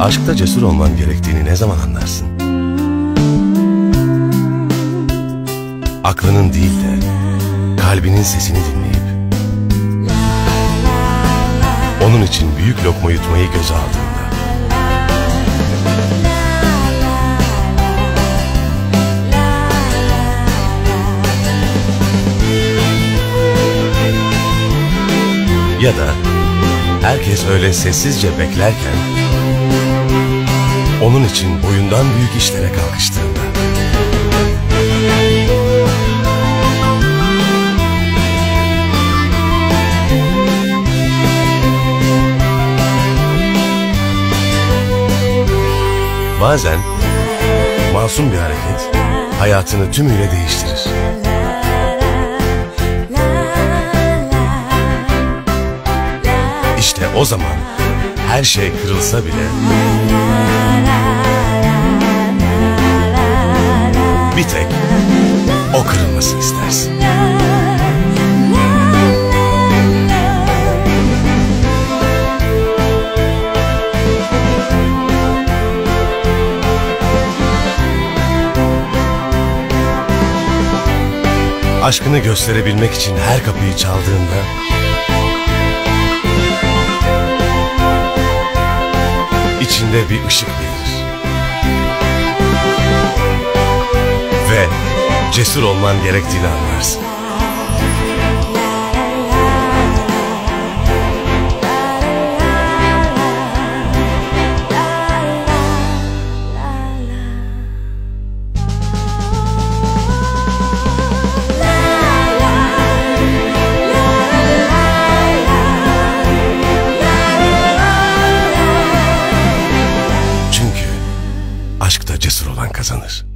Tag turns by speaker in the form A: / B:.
A: Aşkta cesur olman gerektiğini ne zaman anlarsın? Aklının değil de kalbinin sesini dinleyip onun için büyük lokma yutmayı göze aldığında ya da herkes öyle sessizce beklerken onun için boyundan büyük işlere kalkıştığında Bazen masum bir hareket hayatını tümüyle değiştirir. İşte o zaman her şey kırılsa bile bir tek o kırılmasını istersin. Aşkını gösterebilmek için her kapıyı çaldığında içinde bir ışık verir. Cesur olman gerektiğini anlarsın. Çünkü aşkta cesur olan kazanır.